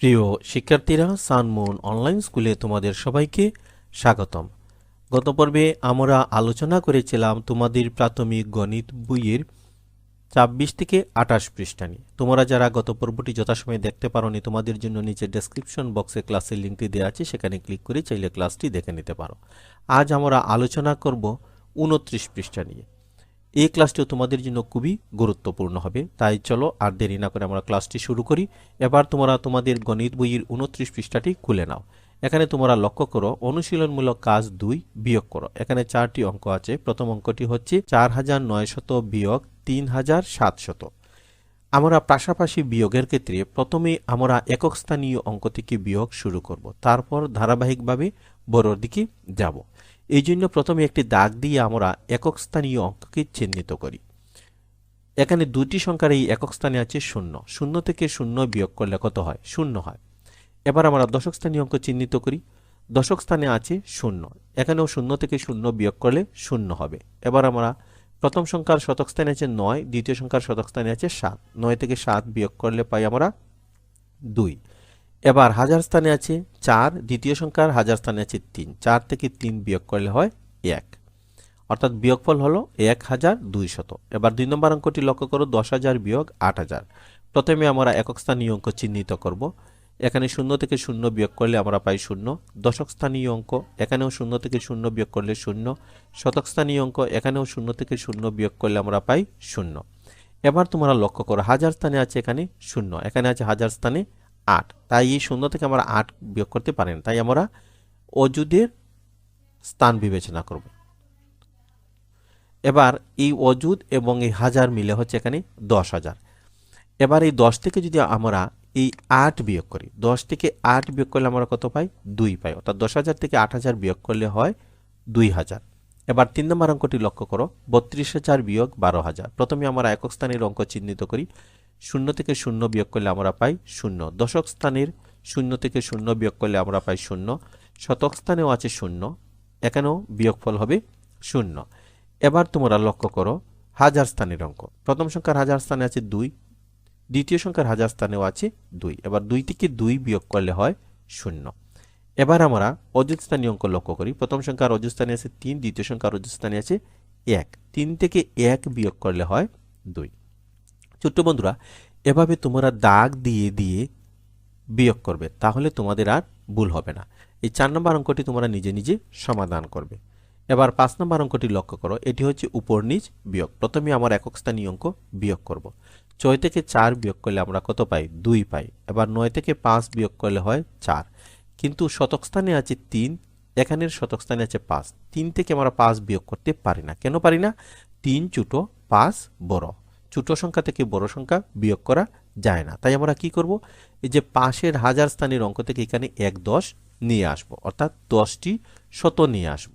প্রিয় শিক্ষার্থীরা Sunmoon online স্কুলে তোমাদের সবাইকে স্বাগতম। গত পর্বে আমরা আলোচনা করেছিলাম তোমাদের প্রাথমিক গণিত বইয়ের ছাব্বিশ থেকে আঠাশ পৃষ্ঠা নিয়ে। তোমরা যারা গত পর্বটি যথাসময়ে দেখতে পারোনি, তোমাদের জন্য নিচে ডেসক্রিপশন বক্সে ক্লাসের লিঙ্কটি দেওয়া আছে, সেখানে ক্লিক করে চাইলে ক্লাসটি দেখে নিতে পারো। আজ আমরা আলোচনা করব উনত্রিশ পৃষ্ঠা নিয়ে। এই ক্লাসটিও তোমাদের জন্য খুবই গুরুত্বপূর্ণ হবে। তাই চলো আর দেরি না করে আমরা ক্লাসটি শুরু করি। এবার তোমরা তোমাদের গণিত বইয়ের উনত্রিশ পৃষ্ঠাটি খুলে নাও। এখানে তোমরা লক্ষ্য করো, অনুশীলনমূলক কাজ দুই, বিয়োগ করো। এখানে চারটি অঙ্ক আছে। প্রথম অঙ্কটি হচ্ছে চার হাজার নয়শত বিয়োগ তিন হাজার সাতশত আমরা পাশাপাশি বিয়োগের ক্ষেত্রে প্রথমে আমরা একক স্থানীয় অঙ্ক থেকে বিয়োগ শুরু করব। তারপর ধারাবাহিকভাবে বড়র দিকে যাব। এই জন্য প্রথমে একটি দাগ দিয়ে আমরা একক স্থানীয় অঙ্ককে চিহ্নিত করি। এখানে দুটি সংখ্যার এই একক স্থানে আছে শূন্য। শূন্য থেকে শূন্য বিয়োগ করলে কত হয়? শূন্য হয়। এবার আমরা দশক স্থানীয় অঙ্ক চিহ্নিত করি। দশক স্থানে আছে শূন্য। এখানেও শূন্য থেকে শূন্য বিয়োগ করলে শূন্য হবে। এবার আমরা প্রথম সংখ্যার শতক স্থানে আছে নয়, দ্বিতীয় সংখ্যার শতক স্থানে আছে সাত। নয় থেকে সাত বিয়োগ করলে পাই আমরা দুই। এবার হাজার স্থানে আছে চার, দ্বিতীয় সংখ্যার হাজার স্থানে আছে তিন। চার থেকে তিন বিয়োগ করলে হয় এক। অর্থাৎ বিয়োগফল হলো এক হাজার দুই শত এবার দুই নম্বর অঙ্কটি লক্ষ্য করো, দশ হাজার বিয়োগ আট হাজার। প্রথমে আমরা একক স্থানীয় অঙ্ক চিহ্নিত করব। এখানে শূন্য থেকে শূন্য বিয়োগ করলে আমরা পাই শূন্য। দশক স্থানীয় অঙ্ক, এখানেও শূন্য থেকে শূন্য বিয়োগ করলে শূন্য। শতক স্থানীয় অঙ্ক, এখানেও শূন্য থেকে শূন্য বিয়োগ করলে আমরা পাই শূন্য। এবার তোমরা লক্ষ্য করো, হাজার স্থানে আছে এখানে শূন্য, এখানে আছে হাজার স্থানে আট। তাই এই শূন্য থেকে আমরা আট বিয়োগ করতে পারি না। তাই আমরা অজুদের স্থান বিবেচনা করব। এবার এই অজুদ এবং এই হাজার মিলে হচ্ছে এখানে দশ হাজার। এবার এই দশ থেকে যদি আমরা এই আট বিয়োগ করি, দশ থেকে আট বিয়োগ করলে আমরা কত পাই? দুই পাই। অর্থাৎ দশ হাজার থেকে আট হাজার বিয়োগ করলে হয় দুই হাজার। এবার তিন নম্বর অঙ্কটি লক্ষ্য করো। বত্রিশ হাজার বিয়োগ বারো হাজার। প্রথমে আমরা একক স্থানের অঙ্ক চিহ্নিত করি। শূন্য থেকে শূন্য বিয়োগ করলে আমরা পাই শূন্য। দশক স্থানের শূন্য থেকে শূন্য বিয়োগ করলে আমরা পাই শূন্য। শতক স্থানেও আছে শূন্য। এখানেও বিয়োগফল হবে শূন্য। এবার তোমরা লক্ষ্য করো হাজার স্থানের অঙ্ক। প্রথম সংখ্যার হাজার স্থানে আছে দুই, দ্বিতীয় সংখ্যার হাজার স্থানেও আছে দুই। এবার দুই থেকে দুই বিয়োগ করলে হয় শূন্য। এবার আমরা অযুত অঙ্ক লক্ষ্য করি। প্রথম সংখ্যার অযুত আছে তিন, দ্বিতীয় সংখ্যার অযুত স্থানে আছে এক। তিন থেকে এক বিয়োগ করলে হয় দুই। ছোট্ট বন্ধুরা, এভাবে তোমরা দাগ দিয়ে দিয়ে বিয়োগ করবে, তাহলে তোমাদের আর ভুল হবে না। এই চার নম্বর অঙ্কটি তোমরা নিজে নিজে সমাধান করবে। এবার পাঁচ নম্বর অঙ্কটি লক্ষ্য করো, এটি হচ্ছে উপর নিচ বিয়োগ। প্রথমে আমার একক স্থানীয় অঙ্ক বিয়োগ করব। ছয় থেকে চার বিয়োগ করলে আমরা কত পাই? দুই পাই। এবার নয় থেকে পাঁচ বিয়োগ করলে হয় চার। কিন্তু শতক স্থানে আছে তিন, এখানের শতক স্থানে আছে পাঁচ। তিন থেকে আমরা পাঁচ বিয়োগ করতে পারি না। কেন পারি না? তিন চুটো পাঁচ বড়। ছোট সংখ্যা থেকে বড় সংখ্যা বিয়োগ করা যায় না। তাই আমরা কি করব? এই যে পাশের হাজার স্থানের অঙ্ক থেকে এখানে এক দশ নিয়ে আসব, অর্থাৎ দশটি শত নিয়ে আসব।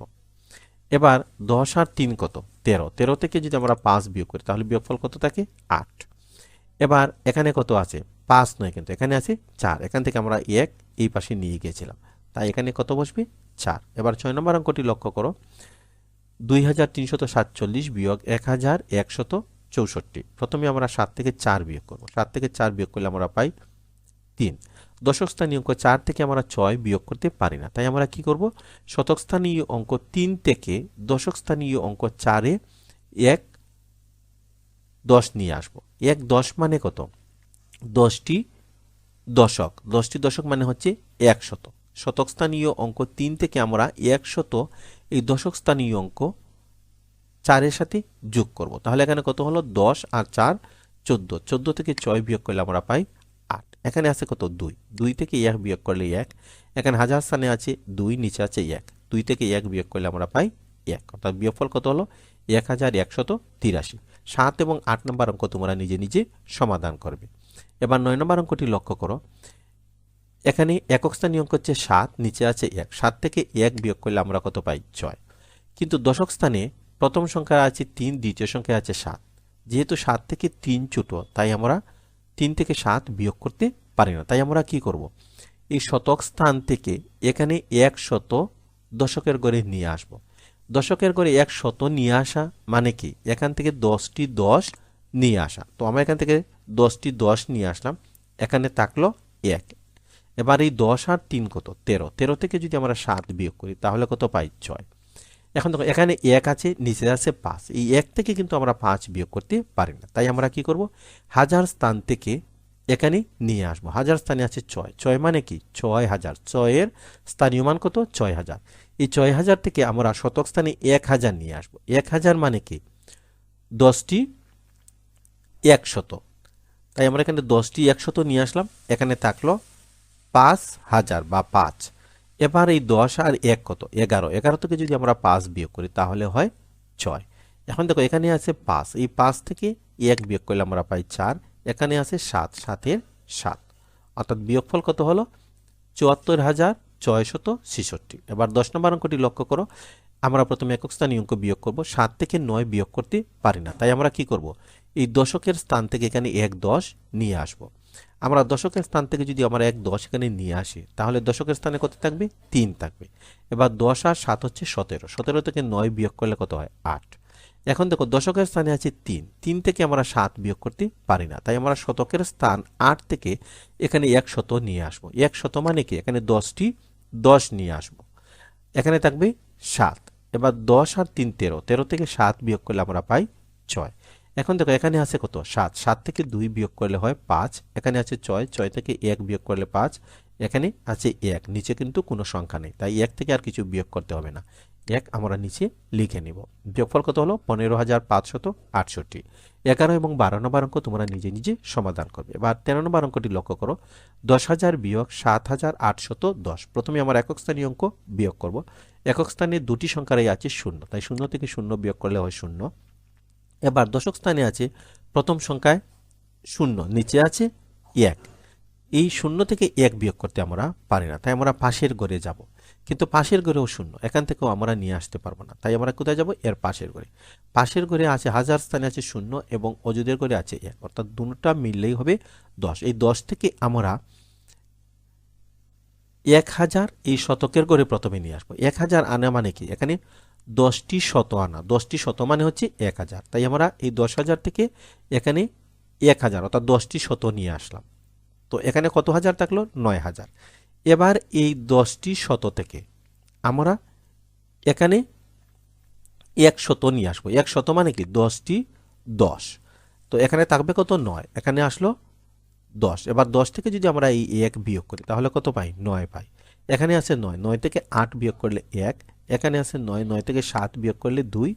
এবার দশ আর তিন কত? তেরো। তেরো থেকে যদি আমরা পাঁচ বিয়োগ করি, তাহলে বিয়োগফল কত থাকে? আট। এবার এখানে কত আছে? পাঁচ নয় কিন্তু এখানে আছে চার। এখান থেকে আমরা এক এই পাশে নিয়ে গিয়েছিলাম। তাই এখানে কত বসবে? চার। এবার ছয় নম্বর অঙ্কটি লক্ষ্য করো। দুই হাজার তিনশত সাতচল্লিশ বিয়োগ এক হাজার একশত চৌষট্টি। প্রথমে আমরা সাত থেকে চার বিয়োগ করব। সাত থেকে চার বিয়োগ করলে আমরা পাই তিন। দশক স্থানীয় অঙ্ক চার থেকে আমরা ছয় বিয়োগ করতে পারি না। তাই আমরা কি করব? শতক স্থানীয় অঙ্ক তিন থেকে দশক স্থানীয় অঙ্ক চারে এক দশ নিয়ে আসব। এক দশ মানে কত? দশটি দশক। দশটি দশক মানে হচ্ছে একশত শতক স্থানীয় অঙ্ক তিন থেকে আমরা একশত এই দশক স্থানীয় অঙ্ক চারের সাথে যোগ করব। তাহলে এখানে কত হলো? দশ আর চার, চোদ্দ। চোদ্দ থেকে ছয় বিয়োগ করলে আমরা পাই আট। এখানে আছে কত? দুই। দুই থেকে এক বিয়োগ করলে এক। এখানে হাজার স্থানে আছে দুই, নিচে আছে এক। দুই থেকে এক বিয়োগ করলে আমরা পাই এক। অর্থাৎ বিয়োগফল কত হলো? এক হাজার একশত তিরাশি। সাত এবং আট নম্বর অঙ্ক তোমরা নিজে নিজে সমাধান করবে। এবার নয় নম্বর অঙ্কটি লক্ষ্য করো। এখানে একক স্থানীয় অঙ্ক হচ্ছে সাত, নিচে আছে এক। সাত থেকে এক বিয়োগ করলে আমরা কত পাই? ছয়। কিন্তু দশক স্থানে প্রথম সংখ্যা আছে তিন, দ্বিতীয় সংখ্যা আছে সাত। যেহেতু সাত থেকে তিন ছোটো, তাই আমরা তিন থেকে সাত বিয়োগ করতে পারি না। তাই আমরা কি করব। এই শতক স্থান থেকে এখানে এক শত দশকের গড়ে নিয়ে আসব। দশকের গড়ে এক শত নিয়ে আসা মানে কি? এখান থেকে দশটি দশ নিয়ে আসা। তো আমরা এখান থেকে দশটি দশ নিয়ে আসলাম। এখানে থাকল এক। এবার এই দশ আর তিন কত? তেরো। তেরো থেকে যদি আমরা সাত বিয়োগ করি, তাহলে কত পাই? ছয়। এখন দেখো, এখানে এক আছে, নিচে আছে পাঁচ। এই এক থেকে কিন্তু আমরা পাঁচ বিয়োগ করতে পারি না। তাই আমরা কি করব? হাজার স্থান থেকে এখানে নিয়ে আসব। হাজার স্থানে আছে ছয়। ছয় মানে কি? ছয় হাজার। ছয়ের স্থানীয় মান কত? ছয় হাজার। এই ছয় হাজার থেকে আমরা শতক স্থানে এক হাজার নিয়ে আসব। এক হাজার মানে কি? দশটি একশত তাই আমরা এখানে দশটি একশত নিয়ে আসলাম। এখানে থাকল পাঁচ হাজার বা পাঁচ। এবার এই দশ আর এক কত? এগারো। এগারো থেকে যদি আমরা পাঁচ বিয়োগ করি, তাহলে হয় ছয়। এখন দেখো, এখানে আছে পাঁচ। এই পাঁচ থেকে এক বিয়োগ করলে আমরা পাই চার। এখানে আছে সাত, সাতের সাত। অর্থাৎ বিয়োগফল কত হলো? চুয়াত্তর হাজার ছয়শত ছেষট্টি। এবার দশ নম্বর অঙ্কটি লক্ষ্য করো। আমরা প্রথমে একক স্থানীয় অঙ্ক বিয়োগ করব। সাত থেকে নয় বিয়োগ করতে পারি না। তাই আমরা কি করব? এই দশকের স্থান থেকে এখানে এক দশ নিয়ে আসব। আমরা দশকের স্থান থেকে যদি আমরা এক দশ এখানে নিয়ে আসি, তাহলে দশকের স্থানে কত থাকবে? তিন থাকবে। এবার দশ আর সাত হচ্ছে সতেরো। সতেরো থেকে নয় বিয়োগ করলে কত হয়? আট। এখন দেখো, দশকের স্থানে আছে তিন। তিন থেকে আমরা সাত বিয়োগ করতে পারি না। তাই আমরা শতকের স্থান আট থেকে এখানে এক শত নিয়ে আসব। এক শত মানে কি? এখানে দশটি দশ নিয়ে আসব। এখানে থাকবে সাত। এবার দশ আর তিন তেরো। তেরো থেকে সাত বিয়োগ করলে আমরা পাই ছয়। এখন দেখো, এখানে আছে কত? সাত। সাত থেকে দুই বিয়োগ করলে হয় পাঁচ। এখানে আছে ছয়। ছয় থেকে এক বিয়োগ করলে পাঁচ। এখানে আছে এক। নিচে কিন্তু কোনো সংখ্যা নেই। তাই এক থেকে আর কিছু বিয়োগ করতে হবে না। এক আমরা নিচে লিখে নিব। বিয়োগফল কত হলো? পনেরো হাজার পাঁচশত আটষট্টি। এগারো এবং বারো নম্বর অঙ্ক তোমরা নিজে নিজে সমাধান করবে। এবার তেরো নম্বর অঙ্কটি লক্ষ্য করো। দশ হাজার বিয়োগ সাত হাজার আটশত দশ। প্রথমে আমার একক স্থানীয় অঙ্ক বিয়োগ করব। একক স্থানে দুটি সংখ্যারই আছে শূন্য। তাই শূন্য থেকে শূন্য বিয়োগ করলে হয় শূন্য। এবার দশক স্থানে আছে প্রথম সংখ্যায় শূন্য, নিচে আছে এক। এই শূন্য থেকে এক বিয়োগ করতে আমরা পারি না, তাই আমরা পাশের ঘরে যাব। কিন্তু পাশের ঘরেও শূন্য, এখান থেকেও আমরা নিয়ে আসতে পারব না, তাই আমরা কোথায় যাব? এর পাশের ঘরে পাশের ঘরে আছে, হাজার স্থানে আছে শূন্য এবং অযুদের ঘরে আছে এক, অর্থাৎ দুটা মিললেই হবে দশ। এই দশ থেকে আমরা এক হাজার এই শতকের ঘরে প্রথমে নিয়ে আসব। এক হাজার আনা মানে কি? এখানে দশটি শত আনা। দশটি শত মানে হচ্ছে এক হাজার। তাই আমরা এই দশ হাজার থেকে এখানে এক হাজার, অর্থাৎ দশটি শত নিয়ে আসলাম। তো এখানে কত হাজার থাকল? নয় হাজার। এবার এই দশটি শত থেকে আমরা এখানে এক শত নিয়ে আসব। এক শত মানে কি? দশটি দশ। তো এখানে থাকবে কত? নয়। এখানে আসলো দশ। এবার দশ থেকে যদি আমরা এই এক বিয়োগ করি, তাহলে কত পাই? নয় পাই। এখানে আছে নয়। নয় থেকে আট বিয়োগ করলে এক। এখানে আছে নয় নয় থেকে সাত বিয়োগ করলে দুই।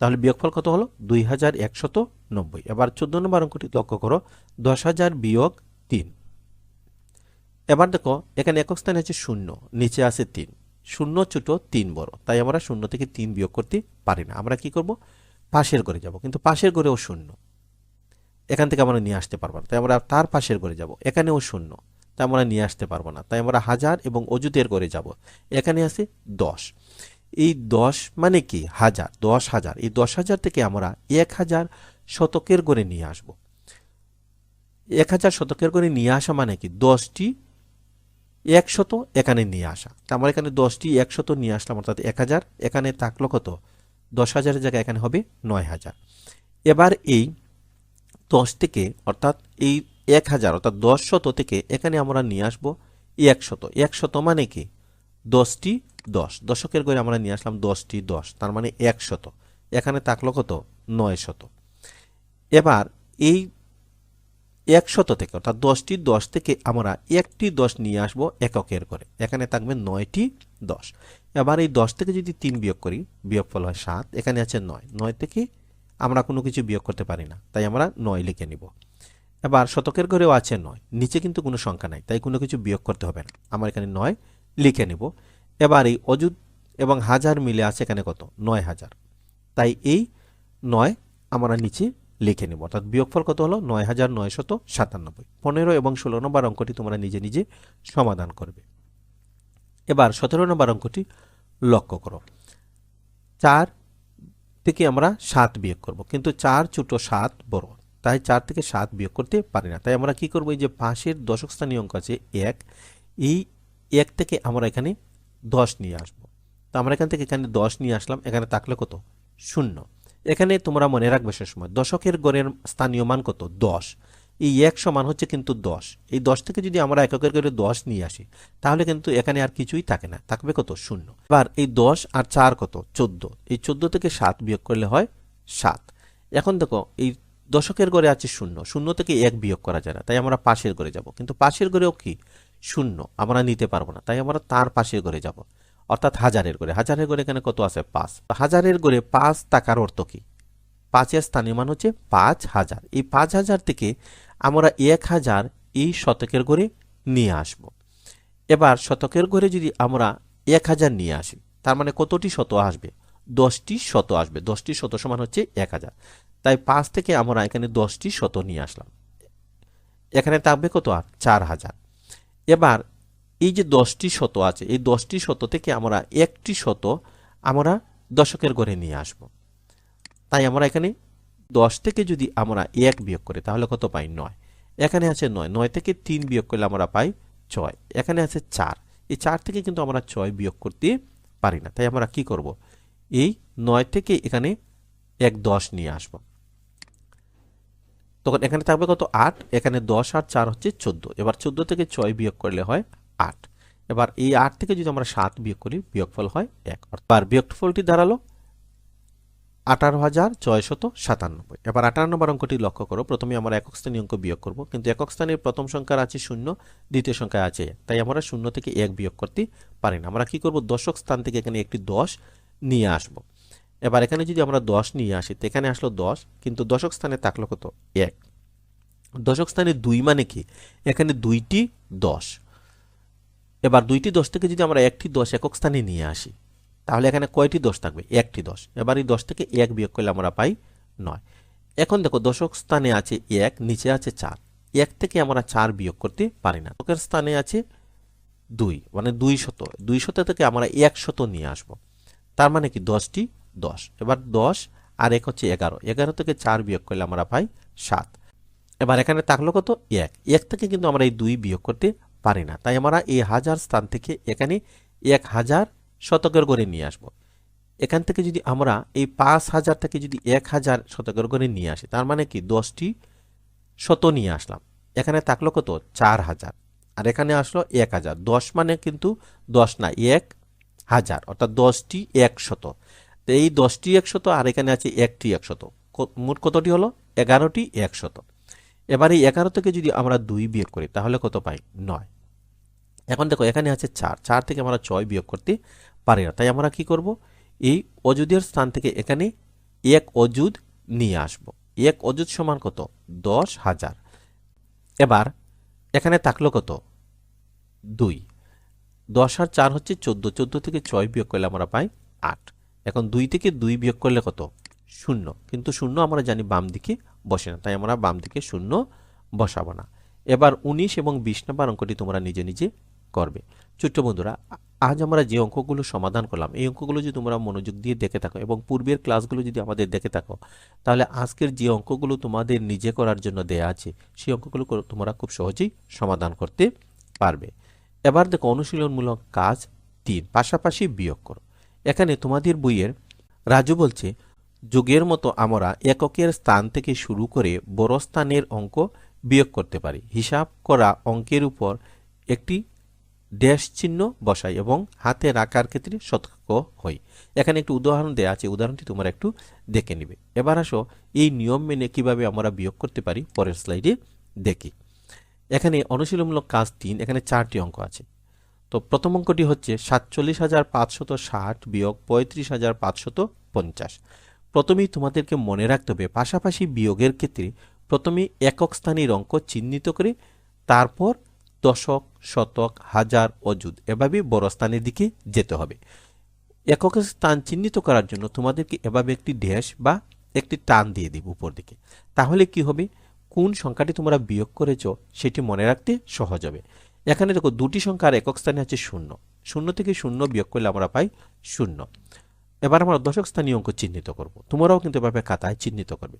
তাহলে বিয়োগফল কত হলো? দুই হাজার একশত নব্বই। এবার চোদ্দ নম্বর অঙ্কটি লক্ষ্য করো। দশ হাজার বিয়োগ তিন। এবার দেখো, এখানে একক স্থানে আছে শূন্য, নিচে আছে তিন। শূন্য ছোট তিন বড়, তাই আমরা শূন্য থেকে তিন বিয়োগ করতে পারি না। আমরা কি করব? পাশের ঘরে যাব, কিন্তু পাশের ঘরেও শূন্য। এখান থেকে আমরা নিয়ে আসতে পারব তাই আমরা তার পাশের ঘরে যাব। এখানেও শূন্য। তাই আমরা নিয়ে আসতে পারব না। তাই আমরা হাজার এবং অজুতের করে যাব। এখানে আছে দশ। এই দশ মানে কি? হাজার, দশ হাজার। এই দশ হাজার থেকে আমরা এক হাজার শতকের করে নিয়ে আসব। এক হাজার শতকের করে নিয়ে আসা মানে কি? দশটি একশত এখানে নিয়ে আসা। তা আমরা এখানে দশটি একশত নিয়ে আসলাম, অর্থাৎ এক হাজার। এখানে থাকল কত? দশ হাজারের জায়গায় এখানে হবে নয় হাজার। এবার এই দশ থেকে, অর্থাৎ এই এক হাজার, অর্থাৎ দশ শত থেকে এখানে আমরা নিয়ে আসব একশত। একশত মানে কি? দশটি দশ। দশকের করে আমরা নিয়ে আসলাম দশটি দশ, তার মানে একশত। এখানে থাকল কত? নয় শত এবার এই একশত থেকে, অর্থাৎ দশটি দশ থেকে আমরা একটি দশ নিয়ে আসব এককের করে এখানে থাকবে নয়টি দশ। এবার এই দশ থেকে যদি তিন বিয়োগ করি, বিয়োগফল হয় সাত, এখানে আছে নয়। নয় থেকে আমরা কোনো কিছু বিয়োগ করতে পারি না, তাই আমরা নয় লিখে নিব। এবার শতকের ঘরেও আছে নয়। নিচে কিন্তু কোনো সংখ্যা নাই, তাই কোনো কিছু বিয়োগ করতে হবে না। আমার এখানে নয় লিখে নিব। এবার এই অযুত এবং হাজার মিলে আছে এখানে কত? নয় হাজার। তাই এই নয় আমরা নিচে লিখে নেব। অর্থাৎ বিয়োগফল কত হলো? নয় হাজার নয়শত সাতানব্বই। পনেরো এবং ষোলো নম্বর অঙ্কটি তোমরা নিজে নিজে সমাধান করবে। এবার সতেরো নম্বর অঙ্কটি লক্ষ্য করো। চার থেকে আমরা সাত বিয়োগ করব। কিন্তু চার ছোটো সাত বড়। তাই চার থেকে সাত বিয়োগ করতে পারি না। তাই আমরা কি করব? এই যে পাশের দশক স্থানীয় অঙ্ক আছে এক, এই এক থেকে আমরা এখানে দশ নিয়ে আসব। তো আমরা এখান থেকে এখানে দশ নিয়ে আসলাম, এখানে থাকলে কত? শূন্য। এখানে তোমরা মনে রাখবে সে সময়, দশকের গড়ের স্থানীয় মান কত? দশ। এই এক সমান হচ্ছে কিন্তু দশ। এই দশ থেকে যদি আমরা এককের করে দশ নিয়ে আসি, তাহলে কিন্তু এখানে আর কিছুই থাকে না, থাকবে কত? শূন্য। এবার এই দশ আর চার কত? চোদ্দ। এই চোদ্দ থেকে সাত বিয়োগ করলে হয় সাত। এখন দেখো, এই দশকের ঘরে আছে শূন্য। শূন্য থেকে এক বিয়োগ করা যায় না। তাই আমরা পাশের ঘরে যাব। কিন্তু পাশের ঘরেও কি? শূন্য। আমরা নিতে পারব না। তাই আমরা তার পাশের ঘরে যাব। অর্থাৎ হাজারের ঘরে হাজারের ঘরে এখানে কত আছে? পাঁচ। হাজারের ঘরে পাঁচ টাকার অর্থ কি? পাঁচের স্থানীয় মান হচ্ছে পাঁচ হাজার। এই পাঁচ হাজার থেকে আমরা এক হাজার এই শতকের ঘরে নিয়ে আসব। এবার শতকের ঘরে যদি আমরা এক হাজার নিয়ে আসি, তার মানে কতটি শত আসবে? দশটি শত আসবে। দশটি শত সমান হচ্ছে এক হাজার। তাই পাঁচ থেকে আমরা এখানে দশটি শত নিয়ে আসলাম। এখানে থাকবে কত? আর চার হাজার। এবার এই যে দশটি শত আছে, এই দশটি শত থেকে আমরা একটি শত আমরা দশকের ঘরে নিয়ে আসব। তাই আমরা এখানে দশ থেকে যদি আমরা এক বিয়োগ করি, তাহলে কত পাই? নয়। এখানে আছে নয়। নয় থেকে তিন বিয়োগ করলে আমরা পাই ছয়। এখানে আছে চার। এই চার থেকে কিন্তু আমরা ছয় বিয়োগ করতে পারি না। তাই আমরা কি করব? এই নয় থেকে এখানে এক দশ নিয়ে আসব। তখন এখানে থাকবে কত? আট। এখানে দশ আর চার হচ্ছে চোদ্দ। এবার চোদ্দ থেকে ছয় বিয়োগ করলে হয় আট। এবার এই আট থেকে যদি আমরা সাত বিয়োগ করি, বিয়োগফল হয় এক। অর্থাৎ বিয়োগফলটি দাঁড়াল আঠারো হাজার ছয়শত সাতানব্বই। এবার আঠারো নম্বর অঙ্কটি লক্ষ্য করো। প্রথমে আমরা একক স্থানীয় অঙ্ক বিয়োগ করব। কিন্তু একক স্থানের প্রথম সংখ্যার আছে শূন্য, দ্বিতীয় সংখ্যা আছে তাই আমরা শূন্য থেকে এক বিয়োগ করতে পারি না। আমরা কি করব? দশক স্থান থেকে এখানে একটি দশ নিয়ে আসব। এবার এখানে যদি আমরা দশ নিয়ে আসি, তো এখানে আসলো দশ, কিন্তু দশক স্থানে থাকল কত? এক। দশক স্থানে দুই মানে কি? এখানে দুইটি দশ। এবার দুইটি দশ থেকে যদি আমরা একটি দশ একক স্থানে নিয়ে আসি, তাহলে এখানে কয়টি দশ থাকবে? একটি দশ। এবার এই দশ থেকে এক বিয়োগ করলে আমরা পাই নয়। এখন দেখো, দশক স্থানে আছে এক, নিচে আছে চার। এক থেকে আমরা চার বিয়োগ করতে পারি না। দশকের স্থানে আছে দুই মানে দুই শত। দুই শত থেকে আমরা এক শত নিয়ে আসব। তার মানে কি দশটি? দশ। এবার দশ আর এক হচ্ছে এগারো। এগারো থেকে চার বিয়োগ করলে আমরা পাই সাত। এবার এখানে থাকল কত? এক। এক থেকে কিন্তু আমরা এই দুই বিয়োগ করতে পারি না। তাই আমরা এই হাজার স্থান থেকে এখানে এক হাজার শতকের করে নিয়ে আসব। এখান থেকে যদি আমরা এই পাঁচ হাজার থেকে যদি এক হাজার শতকের করে নিয়ে আসি, তার মানে কি দশটি শত নিয়ে আসলাম। এখানে থাকল কত? চার হাজার। আর এখানে আসলো এক হাজার। দশ মানে কিন্তু দশ না, এক হাজার, অর্থাৎ দশটি একশত। তো এই দশটি একশত, আর এখানে আছে একটি একশত। মোট কতটি হলো? এগারোটি একশত। এবার এই এগারো থেকে যদি আমরা দুই বিয়োগ করি, তাহলে কত পাই? নয়। এখন দেখো, এখানে আছে চার। চার থেকে আমরা ছয় বিয়োগ করতে পারি না। তাই আমরা কি করব? এই অযুদের স্থান থেকে এখানে এক অযুদ নিয়ে আসব। এক অযুদ সমান কত? দশ হাজার। এবার এখানে থাকল কত? দুই। দশ আর চার হচ্ছে চোদ্দ চোদ্দ থেকে ছয় বিয়োগ করলে আমরা পাই আট। এখন দুই থেকে দুই বিয়োগ করলে কত? শূন্য। কিন্তু শূন্য আমরা জানি বাম দিকে বসে না, তাই আমরা বাম দিকে শূন্য বসাবো না। এবার উনিশ এবং বিশ নম্বর অঙ্কটি তোমরা নিজে নিজে করবে। ছোট্ট বন্ধুরা, আজ আমরা যে অঙ্কগুলো সমাধান করলাম, এই অঙ্কগুলো যদি তোমরা মনোযোগ দিয়ে দেখে থাকো এবং পূর্বের ক্লাসগুলো যদি আমাদের দেখে থাকো, তাহলে আজকের যে অঙ্কগুলো তোমাদের নিজে করার জন্য দেয়া আছে, সেই অঙ্কগুলো তোমরা খুব সহজেই সমাধান করতে পারবে। এবার দেখো অনুশীলনমূলক কাজ তিন, পাশাপাশি বিয়োগ করো। এখানে তোমাদের বইয়ের রাজু বলছে, যুগের মতো আমরা এককের স্থান থেকে শুরু করে বড় স্থানের অঙ্ক বিয়োগ করতে পারি। হিসাব করা অঙ্কের উপর একটি ড্যাশ চিহ্ন বসাই এবং হাতে রাখার ক্ষেত্রে সতর্ক হই। এখানে একটু উদাহরণ দেওয়া আছে, উদাহরণটি তোমরা একটু দেখে নিবে। এবার আসো, এই নিয়ম মেনে কীভাবে আমরা বিয়োগ করতে পারি? পরের স্লাইডে দেখি। এখানে অনুশীলনমূলক কাজ তিন, এখানে চারটি অঙ্ক আছে। তো প্রথম অঙ্কটি হচ্ছে সাতচল্লিশ হাজার পাঁচশত ষাট বিয়োগ পঁয়ত্রিশ হাজার পাঁচশত পঞ্চাশ। প্রথমেই তোমাদেরকে মনে রাখতে হবে, পাশাপাশি বিয়োগের ক্ষেত্রে প্রথমে একক স্থানীয় অঙ্ক চিহ্নিত করে তারপর দশক, শতক, হাজার অযুদ এভাবে বড় স্থানের দিকে যেতে হবে। একক স্থান চিহ্নিত করার জন্য তোমাদেরকে এভাবে একটি ড্যাশ বা একটি টান দিয়ে দিব উপর দিকে। তাহলে কি হবে? কোন সংখ্যাটি তোমরা বিয়োগ করেছ সেটি মনে রাখতে সহজ হবে। এখানে দেখো দুটি সংখ্যার একক স্থানে আছে শূন্য। শূন্য থেকে শূন্য বিয়োগ করলে আমরা পাই শূন্য। এবার আমরা দশক স্থানীয় অঙ্ক চিহ্নিত করব। তোমরাও কিন্তু এভাবে খাতায় চিহ্নিত করবে।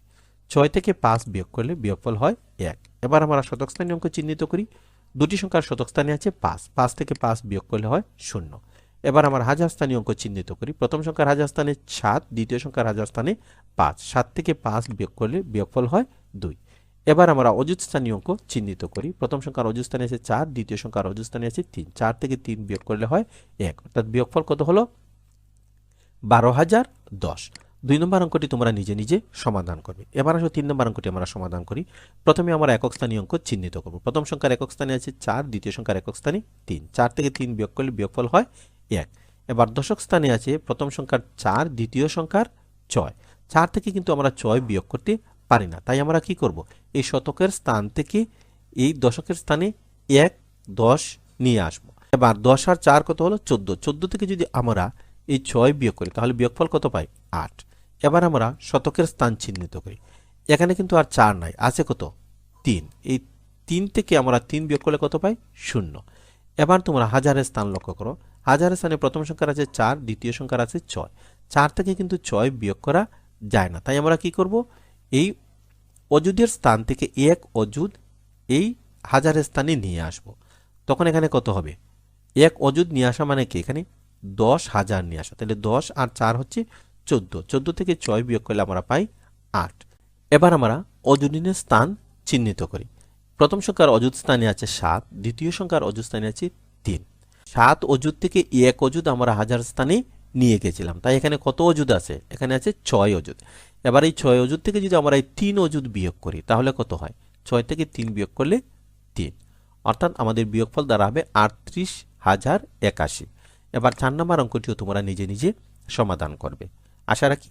ছয় থেকে পাঁচ বিয়োগ করলে বিয়োগফল হয় এক। এবার আমরা শতক স্থানীয় অঙ্ক চিহ্নিত করি। দুটি সংখ্যার শতক স্থানে আছে পাঁচ। পাঁচ থেকে পাঁচ বিয়োগ করলে হয় শূন্য। এবার আমার হাজার স্থানীয় অঙ্ক চিহ্নিত করি। প্রথম সংখ্যার হাজার স্থানে সাত, দ্বিতীয় সংখ্যার হাজার স্থানে পাঁচ। সাত থেকে পাঁচ বিয়োগ করলে বিয়োগফল হয় দুই। এবার আমরা অযুত স্থানীয় অঙ্ক চিহ্নিত করি। প্রথম সংখ্যার অযুত স্থানে আছে চার, দ্বিতীয় সংখ্যার অযুত স্থানে আছে তিন। চার থেকে তিন বিয়োগ করলে হয় এক। অর্থাৎ বিয়োগফল কত হলো? বারো হাজার দশ। দুই নম্বর অঙ্কটি তোমরা নিজে নিজে সমাধান করবে। এবার আসো তিন নম্বর অঙ্কটি আমরা সমাধান করি। প্রথমে আমরা একক স্থানীয় অঙ্ক চিহ্নিত করব। প্রথম সংখ্যার একক স্থানে আছে চার, দ্বিতীয় সংখ্যার একক স্থানে তিন। চার থেকে তিন বিয়োগ করলে বিয়োগফল হয় এক। এবার দশক স্থানে আছে প্রথম সংখ্যার চার, দ্বিতীয় সংখ্যার ছয়। চার থেকে কিন্তু আমরা ছয় বিয়োগ করতে পারি না। তাই আমরা কি করব? এই শতকের স্থান থেকে এই দশকের স্থানে এক, দশ নিয়ে আসব। এবার দশ আর চার কত হলো? চোদ্দ। চোদ্দ থেকে যদি আমরা এই ছয় বিয়োগ করি, তাহলে বিয়োগফল কত পাই? আট। এবার আমরা শতকের স্থান চিহ্নিত করি। এখানে কিন্তু আর চার নাই, আছে কত? তিন। এই তিন থেকে আমরা তিন বিয়োগ করলে কত পাই? শূন্য। এবার তোমরা হাজারের স্থান লক্ষ্য করো। হাজারের স্থানে প্রথম সংখ্যার আছে চার, দ্বিতীয় সংখ্যার আছে ছয়। চার থেকে কিন্তু ছয় বিয়োগ করা যায় না। তাই আমরা কি করব? এই অযুদের স্থান থেকে এক অযুদ এই হাজারের স্থানে নিয়ে আসব। তখন এখানে কত হবে? এক অযুদ নিয়ে আসা মানে কি? এখানে দশ হাজার নিয়ে আসা। তাহলে দশ আর চার হচ্ছে চোদ্দ। চোদ্দ থেকে ছয় বিয়োগ করলে আমরা পাই আট। এবার আমরা অযুদিনের স্থান চিহ্নিত করি। প্রথম সংখ্যার অযুত স্থানে আছে সাত, দ্বিতীয় সংখ্যার অযুত স্থানে আছে তিন। সাত অযুত থেকে এক অযুত আমরা হাজার স্থানে নিয়ে গেছিলাম। তাই এখানে কত অযুত আছে? এখানে আছে ছয় অযুত। এবার এই ছয় অযুত থেকে যদি আমরা এই তিন অযুত বিয়োগ করি, তাহলে কত হয়? ছয় থেকে তিন বিয়োগ করলে তিন। অর্থাৎ আমাদের বিয়োগফল দাঁড়াবে আটত্রিশ হাজার একাশি। এবার চার নম্বর অঙ্কটিও তোমরা নিজে নিজে সমাধান করবে। আশা রাখি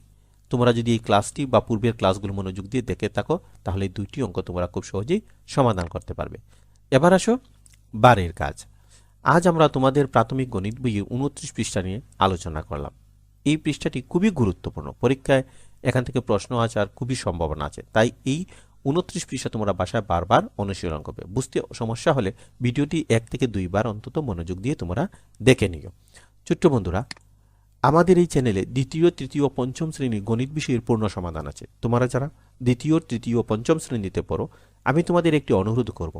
তোমরা যদি এই ক্লাসটি বা পূর্বের ক্লাসগুলো মনোযোগ দিয়ে দেখে থাকো, তাহলে এই দুইটি অঙ্ক তোমরা খুব সহজেই সমাধান করতে পারবে। এবার আসো বারের কাজ। আজ আমরা তোমাদের প্রাথমিক গণিত বইয়ে উনত্রিশ পৃষ্ঠা নিয়ে আলোচনা করলাম। এই পৃষ্ঠাটি খুবই গুরুত্বপূর্ণ। পরীক্ষায় এখান থেকে প্রশ্ন আসার খুবই সম্ভাবনা আছে। তাই এই উনত্রিশ পৃষ্ঠা তোমরা বাসায় বারবার অনুশীলন করবে। বুঝতে সমস্যা হলে ভিডিওটি এক থেকে দুইবার অন্তত মনোযোগ দিয়ে তোমরা দেখে নিও। ছোট্ট বন্ধুরা, আমাদের এই চ্যানেলে দ্বিতীয়, তৃতীয়, পঞ্চম শ্রেণির গণিত বিষয়ের পূর্ণ সমাধান আছে। তোমরা যারা দ্বিতীয়, তৃতীয়, পঞ্চম শ্রেণীতে পড়ো, আমি তোমাদের একটি অনুরোধ করব।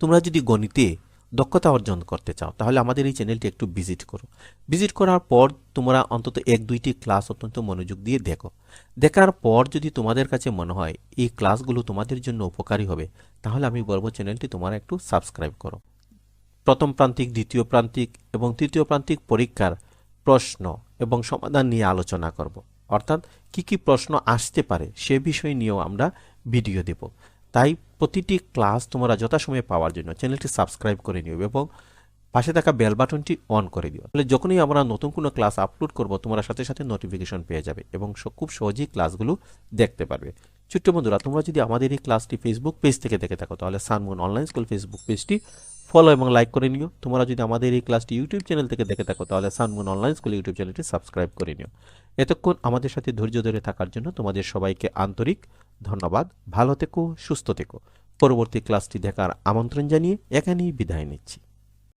তোমরা যদি গণিতে দক্ষতা অর্জন করতে চাও, তাহলে আমাদের এই চ্যানেলটি একটু ভিজিট করো। ভিজিট করার পর তোমরা অন্তত এক, দুইটি ক্লাস অত্যন্ত মনোযোগ দিয়ে দেখো। দেখার পর যদি তোমাদের কাছে মনে হয় এই ক্লাসগুলো তোমাদের জন্য উপকারী হবে, তাহলে আমি বলব চ্যানেলটি তোমরা একটু সাবস্ক্রাইব করো। প্রথম প্রান্তিক, দ্বিতীয় প্রান্তিক এবং তৃতীয় প্রান্তিক পরীক্ষার প্রশ্ন এবং সমাধান নিয়ে আলোচনা করব। অর্থাৎ কি কি প্রশ্ন আসতে পারে সে বিষয় নিয়েও আমরা ভিডিও দেব। তাই প্রতিটি ক্লাস তোমরা যথাসময়ে পাওয়ার জন্য চ্যানেলটি সাবস্ক্রাইব করে নিও এবং পাশে থাকা বেল বাটনটি অন করে দিও। তাহলে যখনই আমরা নতুন কোনো ক্লাস আপলোড করব, তোমরা সাথে সাথে নোটিফিকেশন পেয়ে যাবে এবং খুব সহজেই ক্লাসগুলো দেখতে পারবে। ছোট্ট বন্ধুরা, তোমরা যদি আমাদের এই ক্লাসটি ফেসবুক পেজ থেকে দেখে থাকো, তাহলে সানমুন অনলাইন স্কুল ফেসবুক পেজটি ফলো এবং লাইক করে নিও। তোমরা যদি আমাদের এই ক্লাসটি ইউটিউব চ্যানেল থেকে দেখে থাকো, তাহলে সানমুন অনলাইন স্কুল ইউটিউব চ্যানেলটি সাবস্ক্রাইব করে নিও। এতক্ষণ আমাদের সাথে ধৈর্য ধরে থাকার জন্য তোমাদের সবাইকে আন্তরিক ধন্যবাদ। ভালো থেকো সুস্থ থেকো। পরবর্তী ক্লাসটি দেখার আমন্ত্রণ জানিয়ে এখানেই বিদায় নিচ্ছি।